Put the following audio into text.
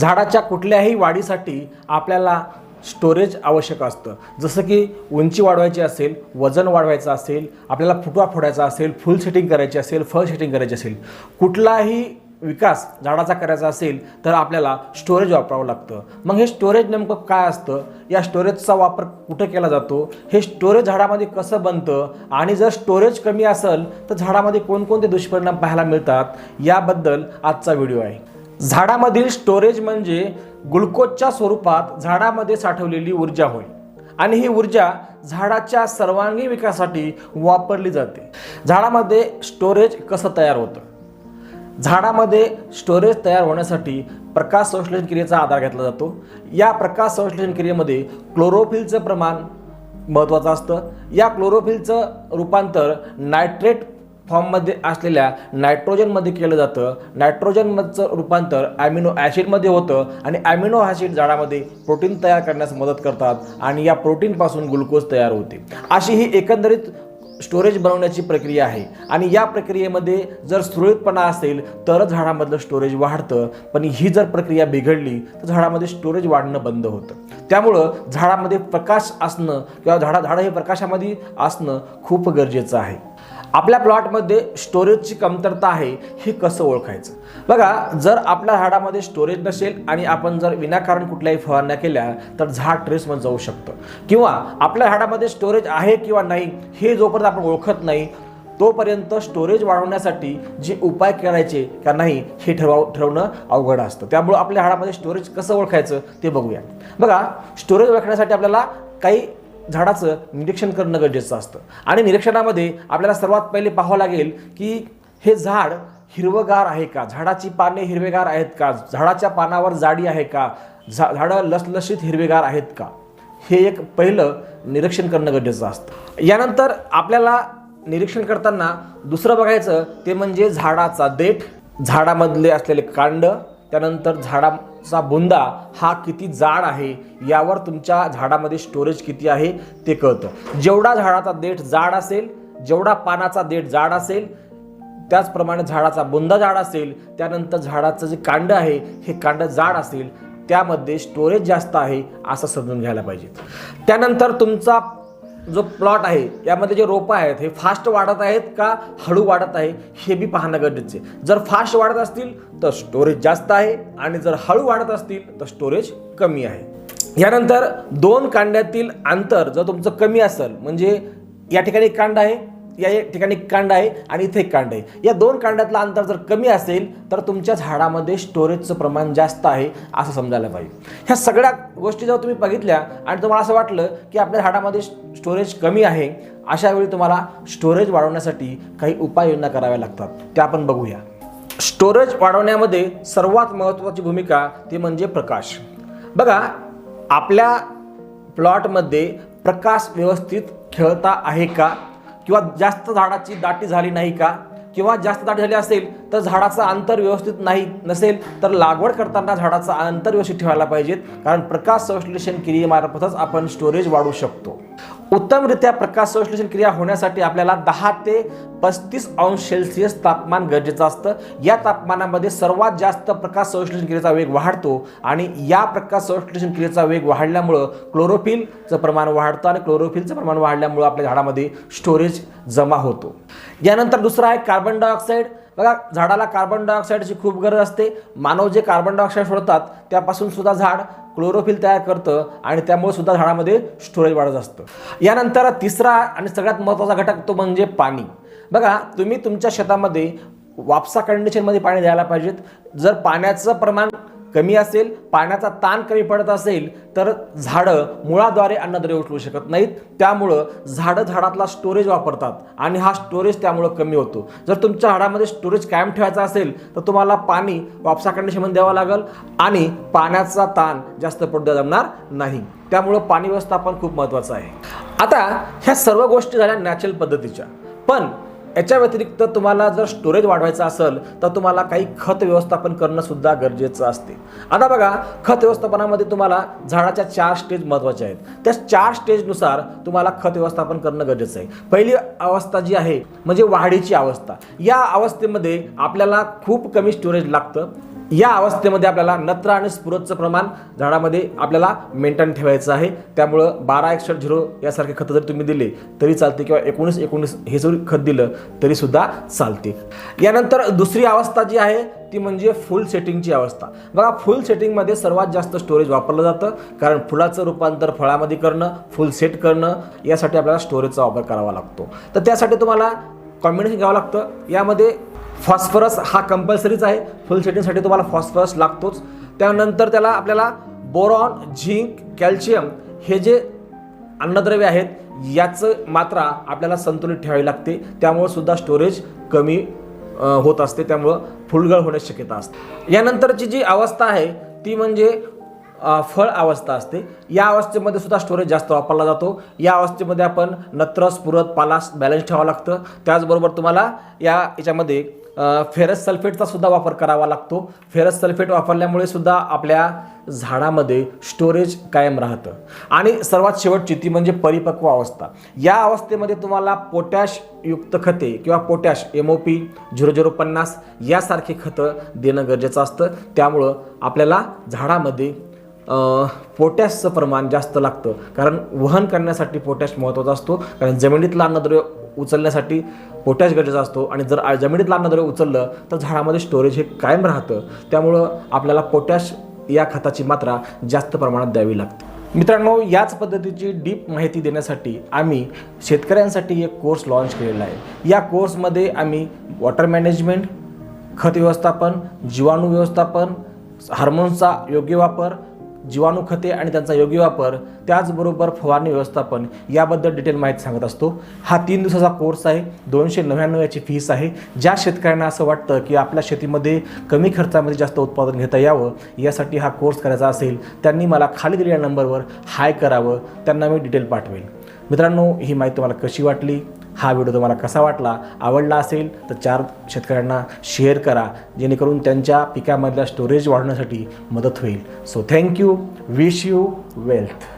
झाडाच्या कुठल्याही वाढीसाठी आपल्याला स्टोरेज आवश्यक असतं. जसं की उंची वाढवायची असेल वजन वाढवायचं असेल आपल्याला फुटवा फोडायचा असेल फुल सेटिंग करायची असेल फळ सेटिंग करायची असेल कुठलाही विकास झाडाचा करायचा असेल तर आपल्याला स्टोरेज वापरावं लागतं. मग हे स्टोरेज नेमकं काय असतं? या स्टोरेजचा वापर कुठं केला जातो? हे स्टोरेज झाडामध्ये कसं बनतं? आणि जर स्टोरेज कमी असेल तर झाडामध्ये कोणकोणते दुष्परिणाम पाहायला मिळतात? याबद्दल आजचा व्हिडिओ आहे. झाडामधील स्टोरेज म्हणजे ग्लुकोजच्या स्वरूपात झाडामध्ये साठवलेली ऊर्जा होय. आणि ही ऊर्जा झाडाच्या सर्वांगीण विकासासाठी वापरली जाते. झाडामध्ये स्टोरेज कसं तयार होतं? झाडामध्ये स्टोरेज तयार होण्यासाठी प्रकाश संश्लेषण क्रियेचा आधार घेतला जातो. या प्रकाश संश्लेषण क्रियेमध्ये क्लोरोफिलचं प्रमाण महत्त्वाचं असतं. या क्लोरोफिलचं रूपांतर नायट्रेट फॉर्ममध्ये असलेल्या नायट्रोजनमध्ये केलं जातं. नायट्रोजनमधचं रूपांतर ॲमिनो ॲसिडमध्ये होतं आणि ॲमिनो ॲसिड झाडामध्ये प्रोटीन तयार करण्यास मदत करतात आणि या प्रोटीनपासून ग्लुकोज तयार होते. अशी ही एकंदरीत स्टोरेज बनवण्याची प्रक्रिया आहे. आणि या प्रक्रियेमध्ये जर सुरळीतपणा असेल तरच झाडामधलं स्टोरेज वाढतं. पण ही जर प्रक्रिया बिघडली तर झाडामध्ये स्टोरेज वाढणं बंद होतं. त्यामुळं झाडामध्ये प्रकाश असणं किंवा झाडा झाडं हे प्रकाशामध्ये असणं खूप गरजेचं आहे. आपल्या प्लॉटमध्ये स्टोरेजची कमतरता आहे हे कसं ओळखायचं? बघा जर आपल्या झाडामध्ये स्टोरेज नसेल आणि आपण जर विनाकारण कुठल्याही फवारण्या केल्या तर झाड ट्रेसमध्ये जाऊ शकतं. किंवा आपल्या झाडामध्ये स्टोरेज आहे किंवा नाही हे जोपर्यंत आपण ओळखत नाही तोपर्यंत स्टोरेज वाढवण्यासाठी जे उपाय करायचे का नाही हे ठरव ठरवणं अवघड असतं. त्यामुळं आपल्या झाडामध्ये स्टोरेज कसं ओळखायचं ते बघूया. बघा स्टोरेज ओळखण्यासाठी आपल्याला काही झाडाचं निरीक्षण करणं गरजेचं असतं. आणि निरीक्षणामध्ये आपल्याला सर्वात पहिले पाहावं लागेल की हे झाड हिरवगार आहे का? झाडाची पाने हिरवेगार आहेत का? झाडाच्या पानावर जाडी आहे का? झा झाडं लसलशीत हिरवेगार आहेत का? हे एक पहिलं निरीक्षण करणं गरजेचं असतं. यानंतर आपल्याला निरीक्षण करताना दुसरं बघायचं ते म्हणजे झाडाचा देठ झाडामधले असलेले कांड त्यानंतर झाडाचा बुंदा हा किती जाड आहे यावर तुमच्या झाडामध्ये स्टोरेज किती आहे ते कळतं. जेवढा झाडाचा देठ जाड असेल जेवढा पानाचा देठ जाड असेल त्याचप्रमाणे झाडाचा बुंदा जाड असेल त्यानंतर झाडाचं जे कांड आहे हे कांड जाड असेल त्यामध्ये स्टोरेज जास्त आहे असं समजून घ्यायला पाहिजे. त्यानंतर तुमचा जो प्लॉट आहे यामध्ये जे रोपं आहेत हे फास्ट वाढत आहेत का हळू वाढत आहे हे बी पाहणं गरजेचं आहे. जर फास्ट वाढत असतील तर स्टोरेज जास्त आहे आणि जर हळू वाढत असतील तर स्टोरेज कमी आहे. यानंतर दोन कांड्यातील अंतर जर तुमचं कमी असेल म्हणजे या ठिकाणी एक कांड आहे या एक ठिकाणी कांड आहे आणि इथे एक कांड आहे. या दोन कांडातलं अंतर जर कमी असेल तर तुमच्या झाडामध्ये स्टोरेजचं प्रमाण जास्त आहे असं समजायला पाहिजे. ह्या सगळ्या गोष्टी जर तुम्ही बघितल्या आणि तुम्हाला असं वाटलं की आपल्या झाडामध्ये स्टोरेज कमी आहे अशा वेळी तुम्हाला स्टोरेज वाढवण्यासाठी काही उपाययोजना कराव्या लागतात. त्या आपण बघूया. स्टोरेज वाढवण्यामध्ये सर्वात महत्त्वाची भूमिका ती म्हणजे प्रकाश. बघा आपल्या प्लॉटमध्ये प्रकाश व्यवस्थित खेळता आहे का? किंवा जास्त झाडाची दाटी झाली नाही का? किंवा जास्त दाट झाली असेल तर झाडाचं अंतर व्यवस्थित नाही नसेल तर लागवड करताना झाडाचं अंतर व्यवस्थित ठेवायला पाहिजेत. कारण प्रकाश संश्लेषण क्रियेमार्फतच आपण स्टोरेज वाढवू शकतो. उत्तमरित्या प्रकाश संश्लेषण क्रिया होण्यासाठी आपल्याला दहा ते पस्तीस अंश सेल्सिअस तापमान गरजेचं असतं. या तापमानामध्ये सर्वात जास्त प्रकाश संश्लेषण क्रियेचा वेग वाढतो आणि या प्रकाश संश्लेषण क्रियेचा वेग वाढल्यामुळं क्लोरोफिलचं प्रमाण वाढतं आणि क्लोरोफिलचं प्रमाण वाढल्यामुळं आपल्या झाडामध्ये स्टोरेज जमा होतो. यानंतर दुसरं आहे कार्बन डायऑक्साईड बघा झाडाला कार्बन डायऑक्साईडची खूप गरज असते. मानव जे कार्बन डायऑक्साईड सोडतात त्यापासून सुद्धा झाड क्लोरोफिल तयार करतं आणि त्यामुळे सुद्धा झाडामध्ये स्टोरेज वाढत असतं. यानंतर तिसरा आणि सगळ्यात महत्त्वाचा घटक तो म्हणजे पाणी. बघा तुम्ही तुमच्या शेतामध्ये वापसा कंडिशनमध्ये पाणी द्यायला पाहिजेत. जर पाण्याचं प्रमाण कमी असेल पाण्याचा ताण कमी पडत असेल तर झाडं मुळाद्वारे अन्नद्रव्य उचलू शकत नाहीत. त्यामुळं झाडं झाडातला स्टोरेज वापरतात आणि हा स्टोरेज त्यामुळं कमी होतो. जर तुमच्या झाडामध्ये स्टोरेज कायम ठेवायचा असेल तर तुम्हाला पाणी वापसा कंडिशनमध्ये द्यावं लागेल आणि पाण्याचा ताण जास्त पडू जमणार नाही. त्यामुळं पाणी व्यवस्थापन खूप महत्त्वाचं आहे. आता ह्या सर्व गोष्टी झाल्या नॅचरल पद्धतीच्या. पण याच्या व्यतिरिक्त तुम्हाला जर स्टोरेज वाढवायचं असेल तर तुम्हाला काही खत व्यवस्थापन करणं सुद्धा गरजेचं असते. आता बघा खत व्यवस्थापनामध्ये तुम्हाला झाडाच्या चार स्टेज महत्त्वाच्या आहेत. त्या चार स्टेजनुसार तुम्हाला खत व्यवस्थापन करणं गरजेचं आहे. पहिली अवस्था जी आहे म्हणजे वाढीची अवस्था. या अवस्थेमध्ये आपल्याला खूप कमी स्टोरेज लागतं. या अवस्थेमध्ये आपल्याला नत्र आणि स्फुरतचं प्रमाण झाडामध्ये आपल्याला मेंटेन ठेवायचं आहे. त्यामुळं बारा एकशे झिरो यासारखे खतं जर तुम्ही दिले तरी चालते किंवा एकोणीस एकोणीस हे जर खत दिलं तरीसुद्धा चालते. यानंतर दुसरी अवस्था जी आहे ती म्हणजे फुल सेटिंगची अवस्था. बघा फुल सेटिंगमध्ये सर्वात जास्त स्टोरेज वापरलं जातं कारण फुलाचं रूपांतर फळामध्ये करणं फुल सेट करणं यासाठी आपल्याला स्टोरेजचा वापर करावा लागतो. तर त्यासाठी तुम्हाला कॉम्बिनेशन घ्यावं लागतं. यामध्ये फॉस्फरस हा कंपल्सरीच आहे. फुल सेटिंगसाठी तुम्हाला फॉस्फरस लागतोच. त्यानंतर त्याला आपल्याला बोरॉन झिंक कॅल्शियम हे जे अन्नद्रव्य आहेत याचं मात्रा आपल्याला संतुलित ठेवावी लागते. त्यामुळं सुद्धा स्टोरेज कमी होत असते. त्यामुळं फुलगळ होण्याची शक्यता असते. यानंतरची जी अवस्था आहे ती म्हणजे फळ अवस्था असते. या अवस्थेमध्ये सुद्धा स्टोरेज जास्त वापरला जातो. या अवस्थेमध्ये आपण नत्र स्फुरत पालास बॅलन्स ठेवावं लागतं. त्याचबरोबर तुम्हाला या याच्यामध्ये फेरस सल्फेटचा सुद्धा वापर करावा लागतो. फेरस सल्फेट वापरल्यामुळे सुद्धा आपल्या झाडामध्ये स्टोरेज कायम राहतं. आणि सर्वात शेवटची ती म्हणजे परिपक्व अवस्था. या अवस्थेमध्ये तुम्हाला पोटॅशयुक्त खते किंवा potash M O P zero zero पन्नास यासारखी खतं देणं गरजेचं असतं. त्यामुळं आपल्याला झाडामध्ये पोटॅशचं प्रमाण जास्त लागतं. कारण वहन करण्यासाठी पोटॅश महत्त्वाचा असतो. कारण जमिनीतलं अन्नद्रव्य उचलण्यासाठी पोटॅश गरजेचा असतो आणि जर जमिनीत लागणं अन्नद्रव्य उचललं तर झाडामध्ये स्टोरेज हे कायम राहतं. त्यामुळं आपल्याला पोटॅश या खताची मात्रा जास्त प्रमाणात द्यावी लागते. मित्रांनो याच पद्धतीची डीप माहिती देण्यासाठी आम्ही शेतकऱ्यांसाठी एक कोर्स लॉन्च केलेला आहे. या कोर्समध्ये आम्ही वॉटर मॅनेजमेंट खत व्यवस्थापन जीवाणू व्यवस्थापन हार्मोन्सचा योग्य वापर जीवाणू खते आणि त्यांचा योग्य वापर त्याचबरोबर फवारणी व्यवस्थापन याबद्दल डिटेल माहिती सांगत असतो. हा तीन दिवसाचा कोर्स आहे. दोनशे नव्याण्णव याची फीस आहे. ज्या शेतकऱ्यांना असं वाटतं की आपल्या शेतीमध्ये कमी खर्चामध्ये जास्त उत्पादन घेता यावं यासाठी हा कोर्स करायचा असेल त्यांनी मला खाली दिलेल्या नंबरवर हाय करावं त्यांना मी डिटेल पाठवेल. मित्रांनो ही माहिती तुम्हाला कशी वाटली? हा व्हिडिओ तुम्हाला कसा वाटला आवडला असेल तर चार शेतकऱ्यांना शेअर करा जेणेकरून त्यांच्या पिकामधल्या स्टोरेज वाढवण्यासाठी मदत होईल. So thank you wish you wealth